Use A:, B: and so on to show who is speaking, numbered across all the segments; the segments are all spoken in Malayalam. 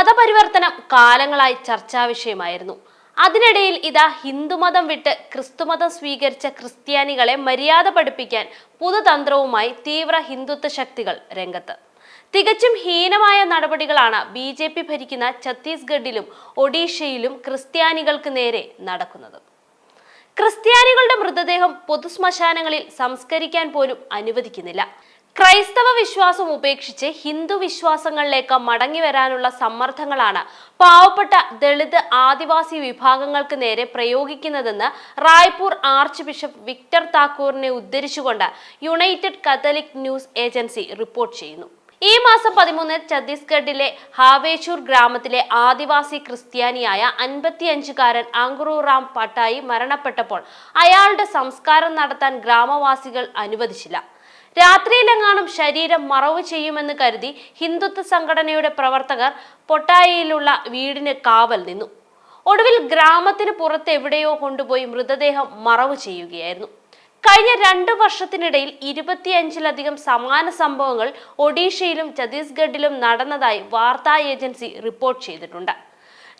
A: മതപരിവർത്തനം കാലങ്ങളായി ചർച്ചാ വിഷയമായിരുന്നു. അതിനിടയിൽ ഇതാ ഹിന്ദുമതം വിട്ട് ക്രിസ്തുമതം സ്വീകരിച്ച ക്രിസ്ത്യാനികളെ മര്യാദ പഠിപ്പിക്കാൻ പുതുതന്ത്രവുമായി തീവ്ര ഹിന്ദുത്വ ശക്തികൾ രംഗത്ത്. തികച്ചും ഹീനമായ നടപടികളാണ് ബി ജെ പി ഭരിക്കുന്ന ഛത്തീസ്ഗഡിലും ഒഡീഷയിലും ക്രിസ്ത്യാനികൾക്ക് നേരെ നടക്കുന്നത്. ക്രിസ്ത്യാനികളുടെ മൃതദേഹം പൊതുശ്മശാനങ്ങളിൽ സംസ്കരിക്കാൻ പോലും അനുവദിക്കുന്നില്ല. ക്രൈസ്തവ വിശ്വാസം ഉപേക്ഷിച്ച് ഹിന്ദു വിശ്വാസങ്ങളിലേക്ക് മടങ്ങി വരാനുള്ള സമ്മർദ്ദങ്ങളാണ് പാവപ്പെട്ട ദളിത് ആദിവാസി വിഭാഗങ്ങൾക്ക് നേരെ പ്രയോഗിക്കുന്നതെന്ന് റായ്പൂർ ആർച്ച് ബിഷപ്പ് വിക്ടർ താക്കൂറിനെ ഉദ്ധരിച്ചുകൊണ്ട് United Catholic News Agency report ചെയ്യുന്നു. ഈ മാസം പതിമൂന്നിന് ഛത്തീസ്ഗഡിലെ ഹാവേശൂർ ഗ്രാമത്തിലെ ആദിവാസി ക്രിസ്ത്യാനിയായ അൻപത്തിയഞ്ചുകാരൻ അങ്കുറു റാം പട്ടായി മരണപ്പെട്ടപ്പോൾ അയാളുടെ സംസ്കാരം നടത്താൻ ഗ്രാമവാസികൾ അനുവദിച്ചില്ല. രാത്രിയിലെങ്ങാനും ശരീരം മറവ് ചെയ്യുമെന്ന് കരുതി ഹിന്ദുത്വ സംഘടനയുടെ പ്രവർത്തകർ പൊട്ടായിയിലുള്ള വീടിന് കാവൽ നിന്നു. ഒടുവിൽ ഗ്രാമത്തിന് പുറത്ത് എവിടെയോ കൊണ്ടുപോയി മൃതദേഹം മറവ് ചെയ്യുകയായിരുന്നു. കഴിഞ്ഞ രണ്ടു വർഷത്തിനിടയിൽ ഇരുപത്തിയഞ്ചിലധികം സമാന സംഭവങ്ങൾ ഒഡീഷയിലും ഛത്തീസ്ഗഡിലും നടന്നതായി വാർത്താ ഏജൻസി റിപ്പോർട്ട് ചെയ്തിട്ടുണ്ട്.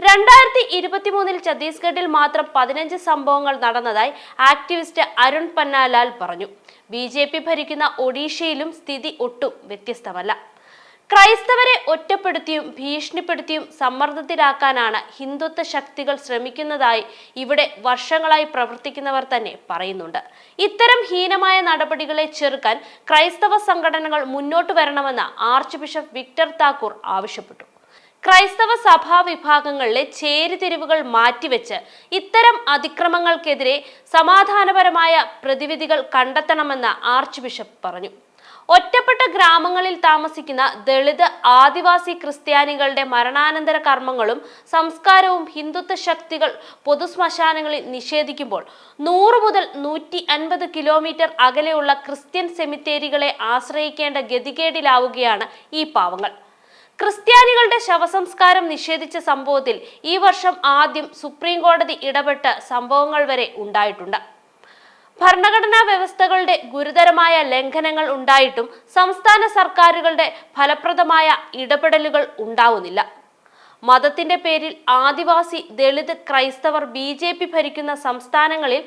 A: രണ്ടായിരത്തി ഇരുപത്തിമൂന്നിൽ ഛത്തീസ്ഗഡിൽ മാത്രം പതിനഞ്ച് സംഭവങ്ങൾ നടന്നതായി ആക്ടിവിസ്റ്റ് അരുൺ പന്നാലാൽ പറഞ്ഞു. ബി ജെ പി ഭരിക്കുന്ന ഒഡീഷയിലും സ്ഥിതി ഒട്ടും വ്യത്യസ്തമല്ല. ക്രൈസ്തവരെ ഒറ്റപ്പെടുത്തിയും ഭീഷണിപ്പെടുത്തിയും സമ്മർദ്ദത്തിലാക്കാനാണ് ഹിന്ദുത്വ ശക്തികൾ ശ്രമിക്കുന്നതായി ഇവിടെ വർഷങ്ങളായി പ്രവർത്തിക്കുന്നവർ തന്നെ പറയുന്നുണ്ട്. ഇത്തരം ഹീനമായ നടപടികളെ ചെറുക്കാൻ ക്രൈസ്തവ സംഘടനകൾ മുന്നോട്ട് വരണമെന്ന് ആർച്ച് ബിഷപ്പ് വിക്ടർ താക്കൂർ ആവശ്യപ്പെട്ടു. ക്രൈസ്തവ സഭാ വിഭാഗങ്ങളിലെ ചേരിതിരിവുകൾ മാറ്റിവെച്ച് ഇത്തരം അതിക്രമങ്ങൾക്കെതിരെ സമാധാനപരമായ പ്രതിവിധികൾ കണ്ടെത്തണമെന്ന് ആർച്ച് ബിഷപ്പ് പറഞ്ഞു. ഒറ്റപ്പെട്ട ഗ്രാമങ്ങളിൽ താമസിക്കുന്ന ദളിത് ആദിവാസി ക്രിസ്ത്യാനികളുടെ മരണാനന്തര കർമ്മങ്ങളും സംസ്കാരവും ഹിന്ദുത്വ ശക്തികൾ പൊതുശ്മശാനങ്ങളിൽ നിഷേധിക്കുമ്പോൾ നൂറ് മുതൽ നൂറ്റി അൻപത് കിലോമീറ്റർ അകലെയുള്ള ക്രിസ്ത്യൻ സെമിത്തേരികളെ ആശ്രയിക്കേണ്ട ഗതികേടിലാവുകയാണ് ഈ പാവങ്ങൾ. ക്രിസ്ത്യാനികളുടെ ശവസംസ്കാരം നിഷേധിച്ച സംഭവത്തിൽ ഈ വർഷം ആദ്യം സുപ്രീം കോടതി ഇടപെട്ട് സംഭവങ്ങൾ വരെ ഉണ്ടായിട്ടുണ്ട്. ഭരണഘടനാ വ്യവസ്ഥകളുടെ ഗുരുതരമായ ലംഘനങ്ങൾ ഉണ്ടായിട്ടും സംസ്ഥാന സർക്കാരുകളുടെ ഫലപ്രദമായ ഇടപെടലുകൾ ഉണ്ടാവുന്നില്ല. മതത്തിന്റെ പേരിൽ ആദിവാസി ദളിത് ക്രൈസ്തവർ ബി ജെ പി ഭരിക്കുന്ന സംസ്ഥാനങ്ങളിൽ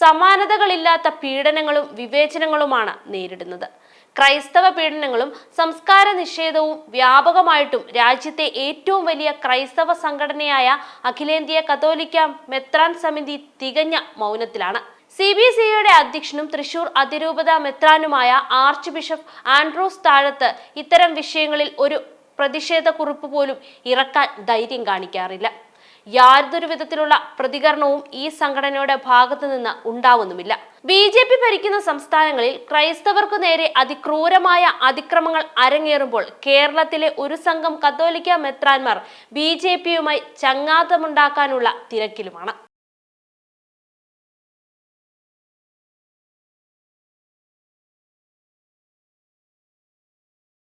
A: സമാനതകളില്ലാത്ത പീഡനങ്ങളും വിവേചനങ്ങളുമാണ് നേരിടുന്നത്. ക്രൈസ്തവ പീഡനങ്ങളും സംസ്കാര നിഷേധവും വ്യാപകമായിട്ടും രാജ്യത്തെ ഏറ്റവും വലിയ ക്രൈസ്തവ സംഘടനയായ അഖിലേന്ത്യാ കത്തോലിക്ക മെത്രാൻ സമിതി തികഞ്ഞ മൗനത്തിലാണ്. സി ബി സിയുടെ അധ്യക്ഷനും തൃശൂർ അതിരൂപത മെത്രാനുമായ ആർച്ച് ബിഷപ്പ് ആൻഡ്രൂസ് താഴത്ത് ഇത്തരം വിഷയങ്ങളിൽ ഒരു പ്രതിഷേധക്കുറിപ്പ് പോലും ഇറക്കാൻ ധൈര്യം കാണിക്കാറില്ല. യാതൊരു വിധത്തിലുള്ള പ്രതികരണവും ഈ സംഘടനയുടെ ഭാഗത്തു നിന്ന് ഉണ്ടാവുന്നുമില്ല. ബി ജെ പി ഭരിക്കുന്ന സംസ്ഥാനങ്ങളിൽ ക്രൈസ്തവർക്കു നേരെ അതിക്രൂരമായ അതിക്രമങ്ങൾ അരങ്ങേറുമ്പോൾ കേരളത്തിലെ ഒരു സംഘം കത്തോലിക്ക മെത്രാൻമാർ ബി ജെ പിയുമായി ചങ്ങാത്തമുണ്ടാക്കാനുള്ള തിരക്കിലുമാണ്.